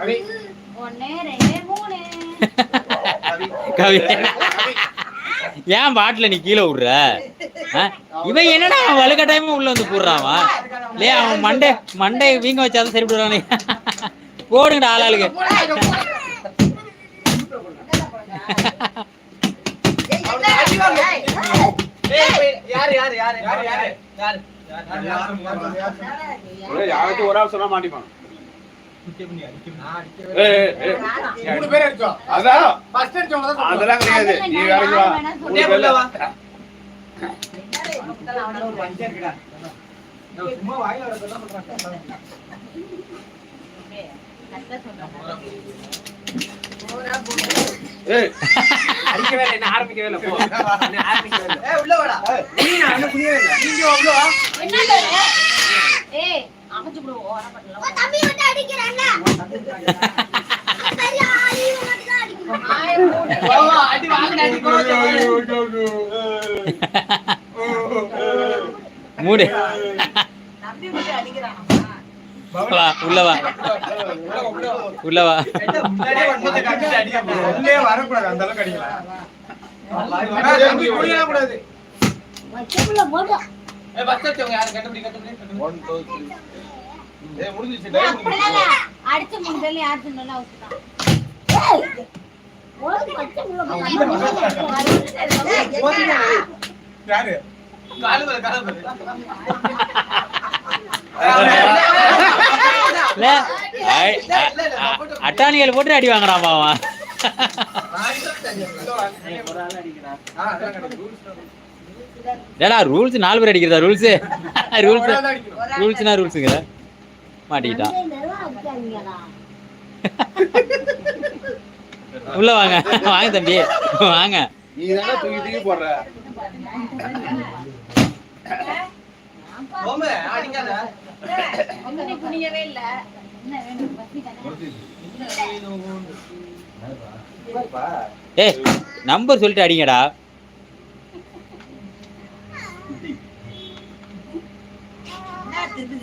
கவி. ஒண்ணு ரெண்டு மூணு. கவி. ஏன் பாட்டில் நீ கீழே விடுற? ஆ? இவன் என்னடா அவன் வலுக்கட்டாயமா உள்ள வந்து போடுறான்? இல்லையா அவன் மண்டை மண்டை வீங்க வச்சாதான் சரி விடுறானே போடுங்கடா ஆளாளுக்கு. யாரு யாரு யாரு யாரு யாரு? யாரு ஒரே யாராச்சும் ஒரு ஆள் சொன்னா மாட்டிப்பான். அதெல்லாம் கிடையாது. நீ வேலைக்கு வா. மூணு பேர்ல. வா சும்மா வாயில வரதெல்லாம் பண்றாங்க கரெக்டா சொல்றேன் ஏய். அடிக்கவே இல்லை என்ன ஆரம்பிக்கவே இல்லை போ. என்ன ஆரம்பிக்கவே இல்லை. ஏய் உள்ள வாடா. நீ நான் இன்னும் புரியவே இல்லை. நீங்க உள்ள வா. என்ன ஏய் அமைச்சு விடுவோம் ஓர பண்ணலாம் தம்பி மூடு. வா உள்ள வா. உள்ள வா. முன்னாடியே வந்து கட்டி அடிக்க போறோம் உள்ளே வரக்கூடாது அந்த அளவுக்கு அடிக்கலாம் ஏய் பஸ் வச்சவங்க யாரும் கண்டுபிடி கண்டுபிடி ஒன் டூ த்ரீ ஏய் முடிஞ்சிச்சு அப்படிலாம் இல்ல. அடிச்ச மூணு பேர்ல யார் சொன்னாலும் அவசுதான் ஓடு வச்சக்குள்ள யாரு காலு மேல காலு மேல. இல்ல ஐ, அ- அ- அட்டாணிகள் போட்டு அடி வாங்குறான். ஏடா ரூல்ஸ் நாலு பேர் அடிக்கிறதா ரூல்ஸ் ரூல்ஸ். ரூல்ஸ்னா ரூல்ஸுங்கிற மாட்டிக்கிட்டான் உள்ள வாங்க வாங்க தம்பி வாங்க. நீ தானே தூக்கி தூக்கி போடுற. ஓமே அடிக்காத. ஒண்ணுமே புரியவே இல்ல. என்ன வேணும் பசி தானே? ஏய் நம்பர் சொல்லிட்டு அடிங்கடா.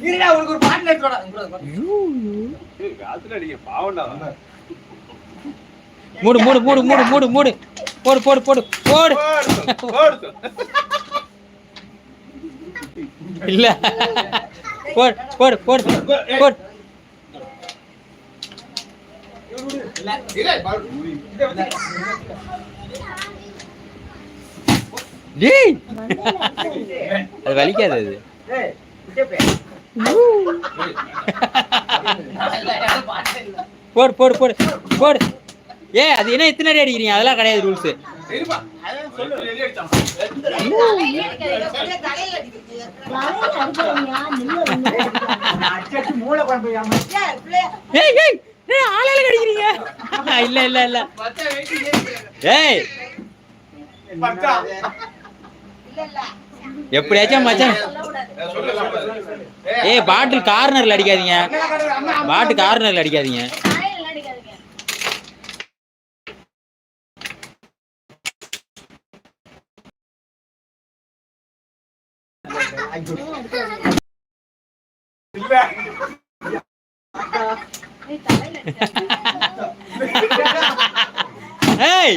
இருடா உங்களுக்கு ஒரு பாட்டு எடுத்துடா ஏய் காத்துல அடிக்க பாவம்டா. மூடு மூடு மூடு மூடு மூடு மூடு. போடு போடு போடு. போடு. போடு போடு இல்ல. போடு போடு போடு. போடு. இல்ல, பாரு. டேய் அது வலிக்காது அது. போடு போடு போடு போடு. ஏ அது என்ன இத்தனை அடி அடிக்கிறீங்க? அதெல்லாம் கிடையாது ரூல்ஸ் ஏய் ஏய் ஏய், ஆளால அடிக்கிறீங்க? இல்ல இல்ல இல்ல. ஏய். எப்படியாச்சும் மச்சான். ஏய் பாட்டில் கார்னர்ல அடிக்காதீங்க. பாட்டு கார்னர்ல அடிக்காதீங்க. தலையில அடிக்காதீங்க இல்ல. ஏய்,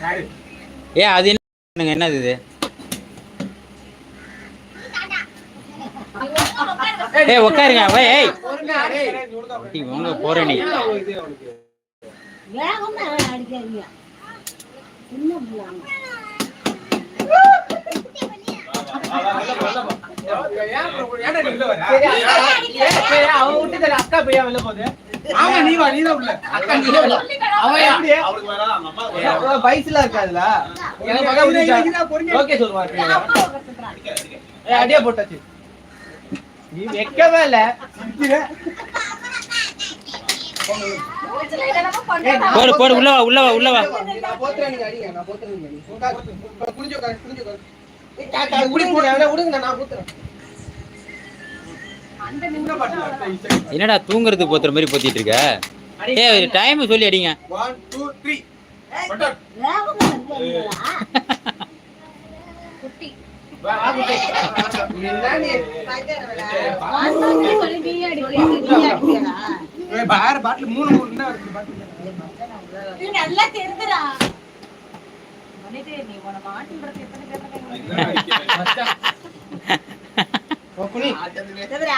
யாரு? ஏ அது என்ன? என்னது இது? ஏய் உட்காருங்க ஏய் ஏய். நீ. உங்க போற நீ. அக்கா பையன் வெளில போகுது ஆமா, நீ வா, நீ தான் உள்ள. அக்கா நீ. அவன் எப்படி அவளுக்கு வயசுல இருக்காதுல எனக்கு. ஓகே சொல்லுவாரு ஏய், அடியே போட்டாச்சு நீ வைக்கவே இல்ல போடு போடு உள்ள வா உள்ள வா உள்ள வா. என்னடா தூங்குறது போத்துற மாதிரி போத்திட்டு இருக்க? ஏ டைம் சொல்லி அடிங்க. குட்டி. என்ன வேற பாட்டில் மூணு மூணு இருக்கு பாட்டில் நல்லா தெரிஞ்சுடா. நீ உன எத்தனை பேர்.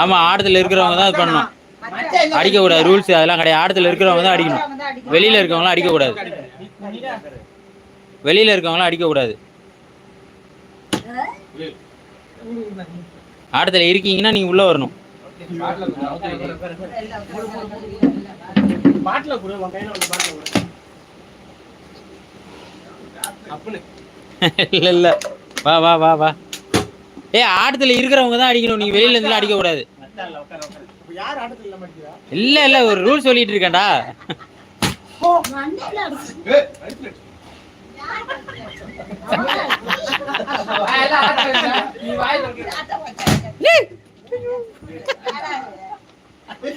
ஆமா ஆடத்துல இருக்கிறவங்க தான் இது பண்ணணும். அடிக்க கூடாது ரூல்ஸ் அதெல்லாம் கிடையாது. ஆடத்துல இருக்கிறவங்க தான் அடிக்கணும். வெளியில இருக்கவங்களாம் அடிக்க கூடாது. வெளியில இருக்கவங்களாம் அடிக்க கூடாது. ஆடத்துல இருக்கீங்கன்னா நீங்க உள்ள வரணும். பாட்டில் கொடு, உன் கையில் உள்ள பாட்டில் கொடு. அப்புன்னு. இல்ல இல்ல. வா வா வா வா. ஏ ஆட்டத்துல இருக்கிறவங்க தான் அடிக்கணும். நீங்க வெளியில இருந்து அடிக்க கூடாது மச்சான் இல்ல, இல்ல. ஒரு ரூல் சொல்லிட்டு இருக்கேன்டா. நீ வாயில வைக்கிற. ஏய், இருங்க ஏன் போத்தவே இல்லை என்ன பால் கண்டுபிடிச்சிருவாங்க ஈஸியா ஏய், அடிக்கல, அடிக்கல. உவி. ஆ,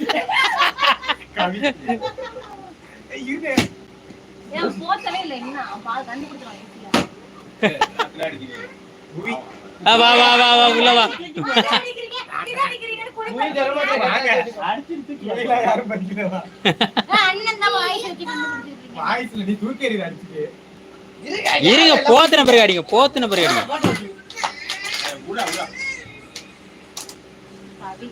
வா வா வா வா உள்ள வா. இருங்க போத்துன பிறகு அடிங்க போத்துன பிறகு அடிங்க ஏய், விடா, விடா. பாவி.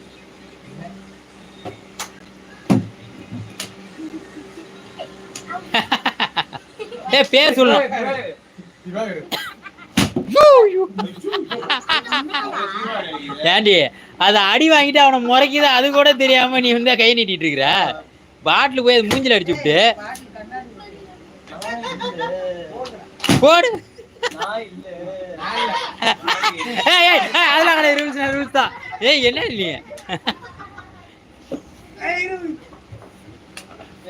ஏ பேர் சொல்லணும் ஏண்டி அதை அடி வாங்கிட்டு அவனை முறைக்குது? அது கூட தெரியாம நீ வந்து கை நீட்டிட்டு இருக்கிற? பாட்டில் போய் அது அடிச்சு விட்டு. போடு. அதெல்லாம் கிடையாது. ரூல்ஸ் ரூல்ஸ் தான். ஏய் என்ன இல்லையே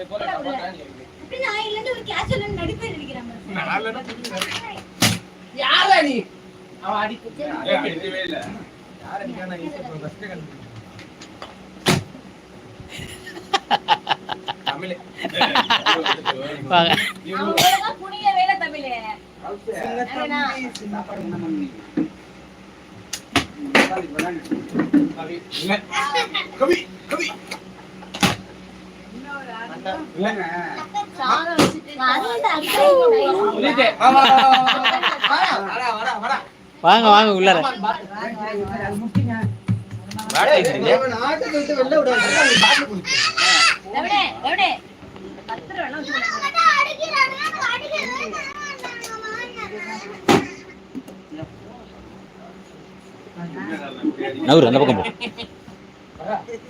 இப்படி யாரா நீ அவன் அடிக்கவே இல்ல. யார் அடிக்கானா ஃபர்ஸ்ட் கண்டு தமிழ். வாங்க வாங்க உள்ளார நவுரு அந்த பக்கம் போ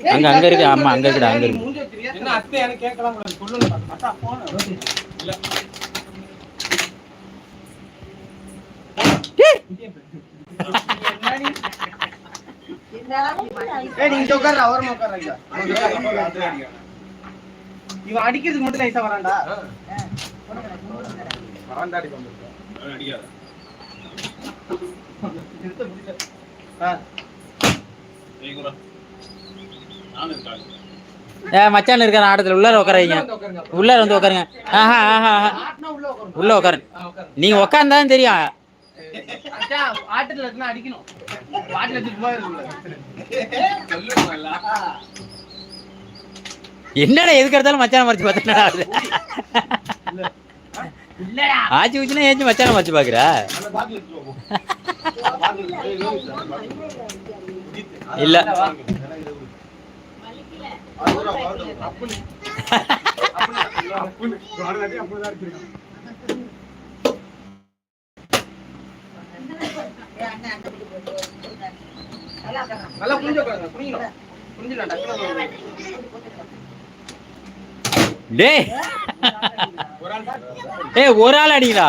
அங்க அங்க இருக்கு ஆமா அங்க இருக்குடா அங்க இருக்கு? என்ன அத்தை எனக்கு கேட்கலாம் சொல்லுங்க அத்தா. போன இல்ல. இவன் அடிக்கிறதுக்கு மட்டும் நைஸா வரான்டா. வந்திருக்கேன் அவன் அடிக்காத. ஆ. ஏய், இங்க வா. நானும் இருக்கேன். ஏ மச்சான் இருக்கிற ஆட்டத்துல. உள்ளார உட்காரீங்க வந்து உட்காருங்க. உள்ளார வந்து உட்காருங்க ஆஹா ஆஹா ஆஹா. ஆட்டினா உள்ள உட்காருங்க. உள்ள உட்காரு. நீங்க உட்கார்ந்தாலும் தெரியும். என்னடா எதுக்கு எடுத்தாலும் மச்சான மறைச்சு பார்த்தா ஆச்சு ஊச்சுனா ஏச்சு மச்சான மறைச்சு பாக்குற இல்ல அப்புன்னு அப்புன்னு வரலாட்டி அப்படிதான் வச்சிருக்கான் நல்லா டக்குனு டேய் ஒரு ஆள் ஏய் ஒரு ஆள் அடிங்களா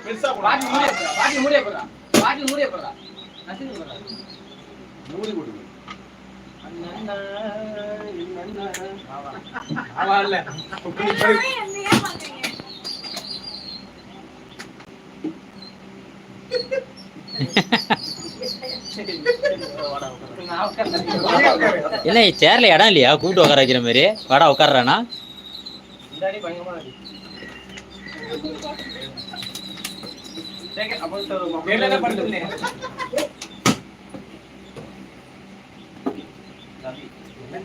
பெருசா போடா. மூடிய போடுறா பாட்டில் மூடிய போடுறா மூடி கொடுங்க. இல்ல. என்ன சேர்ல இடம் இல்லையா? கூப்பிட்டு உட்கார வைக்கிற மாதிரி. வாடா உட்காடுறானா அப்போ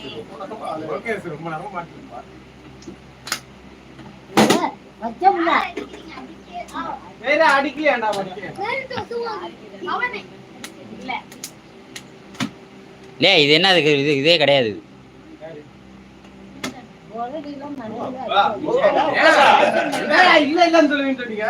ரொம்ப நேரமா மாட்டிருப்பா வச்சோம்ல வேற அடிக்கலையாண்டா படிக்கிறேன் அவனே. இல்ல. லே இது என்ன இது இதே கிடையாது இல்ல இல்லன்னு சொல்லுவீங்க சொன்னீங்க